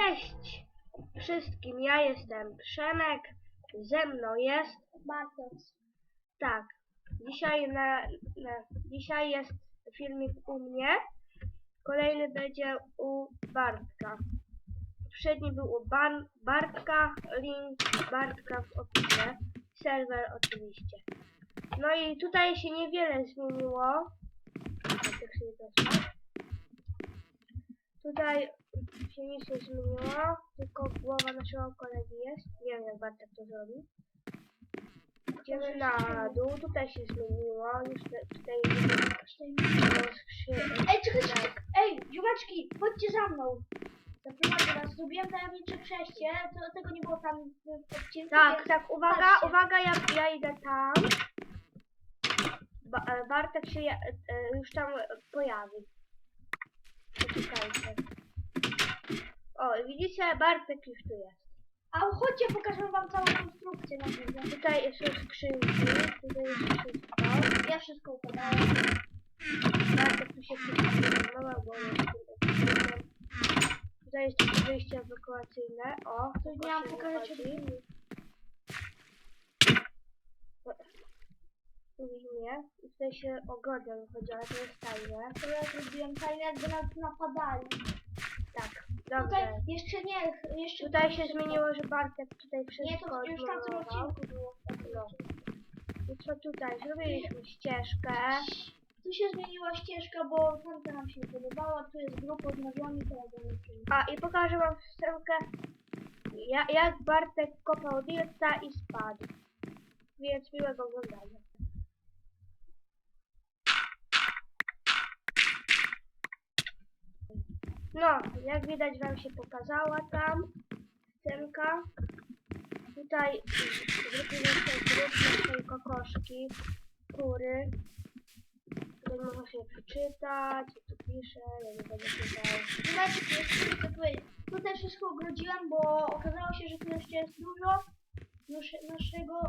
Cześć wszystkim, ja jestem Przemek, ze mną jest, Bartosz. tak, dzisiaj, na, na, dzisiaj jest filmik u mnie, kolejny będzie u Bartka. Poprzedni był u Ban, Bartka, link Bartka w opisie, serwer oczywiście. No i tutaj się niewiele zmieniło. Tutaj się nic nie zmieniło, tylko głowa naszego kolegi jest. Nie wiem jak Bartek to zrobi. Idziemy na dół, tutaj się zmieniło, już te- tutaj Ej, czekajcie! Ej, ziomeczki, chodźcie za mną! Zaprowadzę was, zrobiłem tajemnicze przejście, to tego nie było tam w odcinku. Tak, więc tak, uwaga, patrzcie. uwaga, ja, ja idę tam. Ba e, Bartek się ja, e, już tam pojawi. Poczekajcie. O, widzicie, Bartek już tu jest. A chodźcie, pokażę wam całą konstrukcję na górze. Tutaj są skrzynki, tutaj jest wszystko. Ja wszystko układałem. Bartek tu się przygotował, bo jest tutaj. Tutaj jest takie wyjście ewakuacyjne. O, Coś miałam pokazać Nie. I tutaj się ogodę wychodzi, ale to jest tajne. To ja zrobiłem tajne, jakby nas napadali. Tak, Tutaj dobrze. jeszcze nie, jeszcze... Tutaj się zmieniło, że Bartek tutaj Nie, wszystko to już w tamtym odmalował. odcinku było. No. I co tutaj? Zrobiliśmy ścieżkę. Tu się zmieniła ścieżka, bo tamta nam się nie podobała, tu jest grupa odnowiony, to nie. A i pokażę wam scenkę, ja, jak Bartek kopał dirta i spadł. Więc miłego oglądania. No, jak widać wam się pokazała tam scenka. Tutaj naszej kokoszki, kury. Tutaj można sobie przeczytać, co tu pisze, ja nie będę czytał. Zobaczcie, jeszcze chcę powiedzieć. Tu też wszystko ogrodziłem, bo okazało się, że tu jeszcze jest dużo nasze, naszego,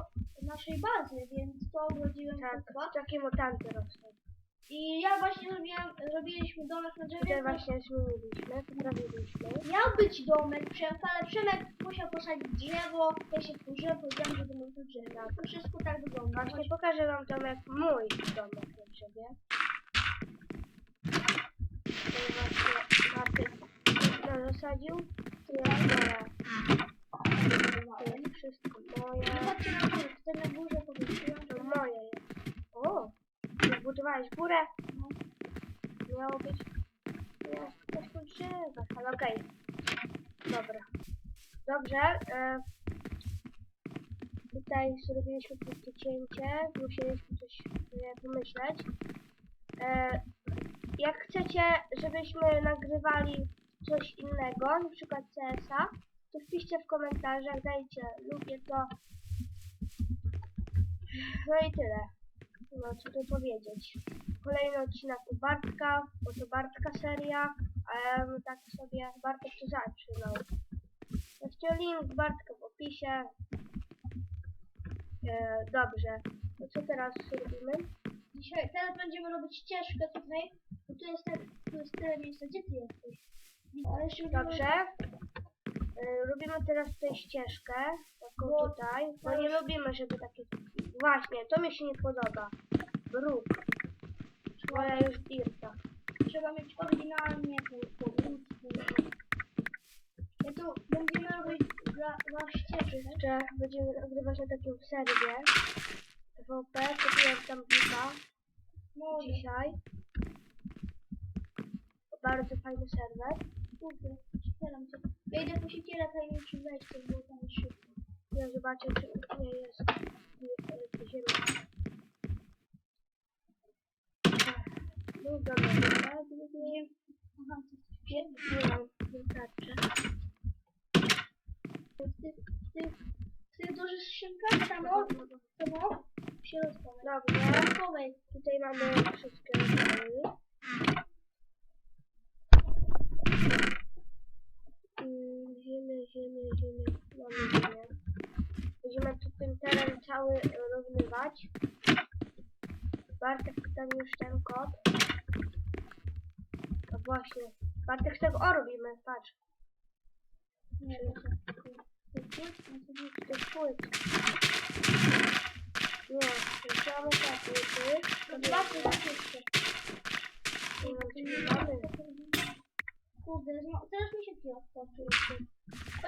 naszej bazy, więc to ogrodziłem Tak, wszystko. takie mutanty rosną. I ja właśnie zrobiłem, zrobiliśmy domek na drzewie. Tutaj właśnie zmieniliśmy, poprawiliśmy. Miał być domek ale Przemek musiał posadzić drzewo, ja się wkurzyłem, powiedziałem, że to może drzewo. To wszystko tak wygląda. Właśnie pokażę wam domek, mój domek na drzewie. Tutaj właśnie Martyk no, zasadził. Tu ja wszystko moje. Zobaczcie na górę, tutaj na górze powiesiłem. To moje jest. O! Zbudowałeś górę? No. Miało być... Jest tu drzewa, ale okej. Dobra. Dobrze. E, tutaj zrobiliśmy krótkie cięcie. Musieliśmy coś e, pomyśleć. E, jak chcecie, żebyśmy nagrywali coś innego, na przykład CS-a, to wpiszcie w komentarzach, dajcie lubię to. No i tyle. No co tu powiedzieć. Kolejny odcinek u Bartka, bo to Bartka seria, a ja bym tak sobie Bartek to zaczynał. Weźcie link Bartka w opisie. E, dobrze. To co teraz robimy? Dzisiaj, teraz będziemy robić ścieżkę tutaj, bo tu jest, te, tu jest tyle miejsca, gdzie ty jesteś? Ale jeszcze Dobrze. E, robimy teraz tutaj ścieżkę, taką Bo- tutaj, bo nie lubimy, żeby takie... Właśnie, to mi się nie podoba. Bruk. Moja już dirta. Trzeba mieć oryginalnie ludzku. Ja tu będziemy robić dla, dla ścieżek. Jeszcze będziemy nagrywać na takim serwie. TVP, kupiłem tam No, dzisiaj. Bardzo fajny serwer. kurde. Ja idę po siekierę tajemniczy wejście, bo tam jest szybko. Ja zobaczę, czy nie jest ziemia. No dobra, tak, Aha, to nie, mam, wystarczy. ty, ty, ty dużych szynkach tam, o, tam, o, w środku. Dobrze, Schowaj. tutaj mamy wszystkie rozdziały. Mm, Ziemię, ziemię, ziemię, mamy ziemię. Będziemy tu ten teren cały równywać. Bartek tam już ten kod. No właśnie. Bartek tego o robimy, patrz. Nie wiem, to jest płyt, no to To to mamy takie płyty. to dwa płyty. Kurde, teraz mi się jeszcze.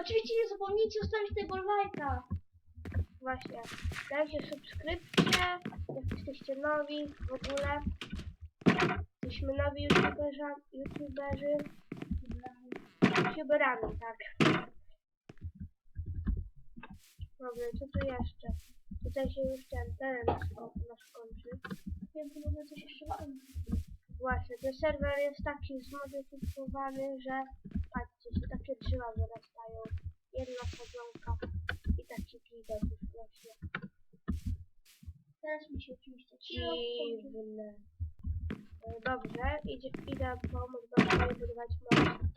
Oczywiście nie zapomnijcie zostawić tego lajka. Właśnie. Dajcie subskrypcję, jak jesteście nowi w ogóle. Jesteśmy nowi youtuberzy, youtuberzy. youtuberami, tak. Dobra, co tu jeszcze? Tutaj się już ten teren nasz, kończy. Więc może coś jeszcze. Właśnie, ten serwer jest taki zmodyfikowany, że patrzcie, się takie drzewa wyrastają. Jedna sadzonka i taki już właśnie. Teraz mi się oczywiście. Dziwne. Dobrze, idzie, idę pomóc babci budować most.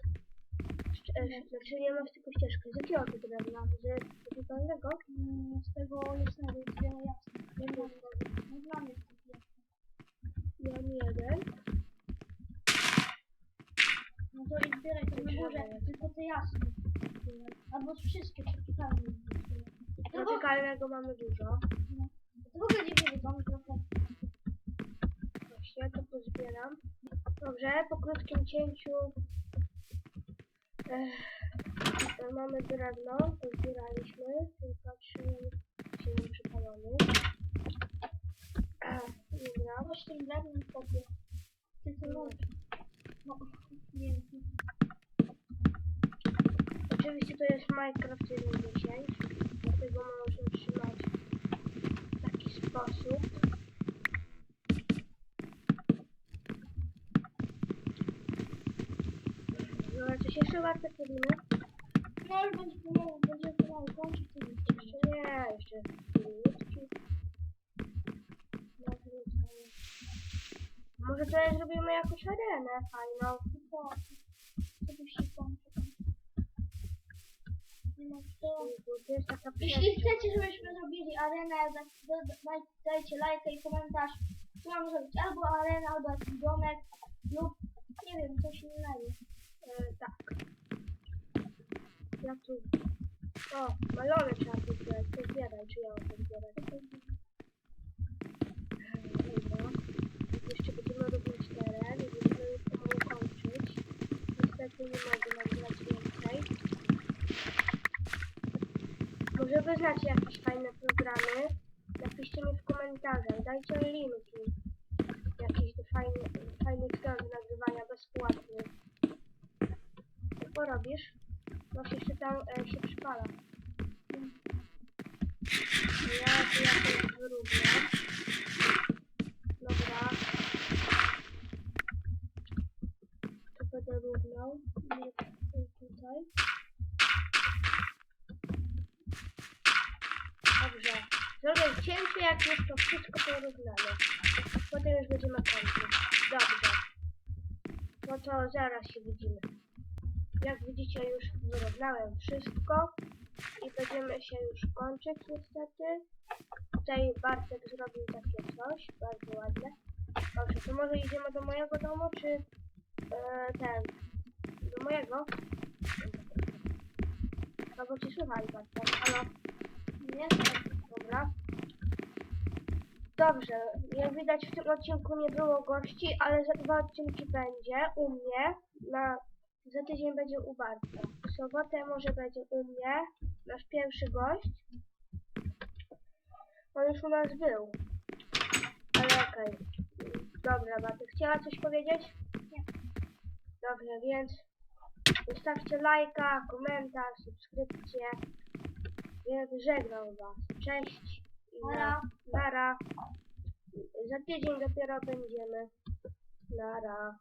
Znaczy nie most, tylko ścieżkę. Z jakiego ty drewna? Z wypalnego? Mm, Z tego jasnego jest wiele jasne. Jedno No dla mnie jest to jasne. Ja nie jeden. No to i zbieraj to na górze, tylko te jasne. Albo wszystkie przeczytane. To Vertykalnego mamy dużo. no. To w ogóle nie tam trochę. Właśnie, to pozbieram. Dobrze, po krótkim cięciu e, e, mamy drewno, pozbieraliśmy. I patrzymy, czy nie przypalony. E, Dobra. Coś tym drewnem kopie. Ty to no. No, nie wiem. Oczywiście to jest Minecraft 1.10, dlatego można trzymać w taki sposób. No ale coś jeszcze warte powinno? No już będzie pomału, będzie pomału kończyć to nic jeszcze. Nie, jeszcze minutki. Może teraz zrobimy jakąś arenę fajną. To, co byś się kończy tam. Nie ma co. Bo to jest taka Jeśli chcecie, żebyśmy zrobili arenę, da- da- daj- dajcie lajkę i komentarz. Co mam zrobić? Albo arenę, albo jakiś domek, lub nie wiem, coś innego. E, tak. Ja tu. O, balony trzeba pozbierać. To zbieraj, czy ja mam pozbierać? Dobra. Jeszcze będziemy robić teren i będziemy już pomału kończyć. Niestety nie mogę nagrać więcej. Może wy znacie jakieś fajne programy? Napiszcie mi w komentarzach. Dajcie linki. Jakichś do fajnych, fajnych stron do nagrywania bezpłatnych. Co? Masz jeszcze tam e, się przypala. Ja tu jakoś wyrównę. Dobra. Tu będę równał. Nie tutaj. Dobrze. Zrobię cięcie, jak już to wszystko porównane. Potem już będziemy kończyć. Dobrze. No to zaraz się widzimy. Jak widzicie już wyrównałem wszystko i będziemy się już kończyć niestety. Tutaj Bartek zrobił takie coś, bardzo ładne. Dobrze, to może idziemy do mojego domu, czy e, ten, do mojego? No bo cię słuchali Bartek, halo? Nie? Dobra. Dobrze, jak widać w tym odcinku nie było gości, ale za dwa odcinki będzie u mnie. Na, za tydzień będzie u Bartka. W sobotę może będzie u mnie nasz pierwszy gość. On już u nas był. Ale okej. Dobra, Bartek, chciała coś powiedzieć? Nie. Dobrze, więc zostawcie lajka, komentarz, subskrypcję. Więc żegnam was. Cześć. i Nara. Nara. Za tydzień dopiero będziemy. Nara.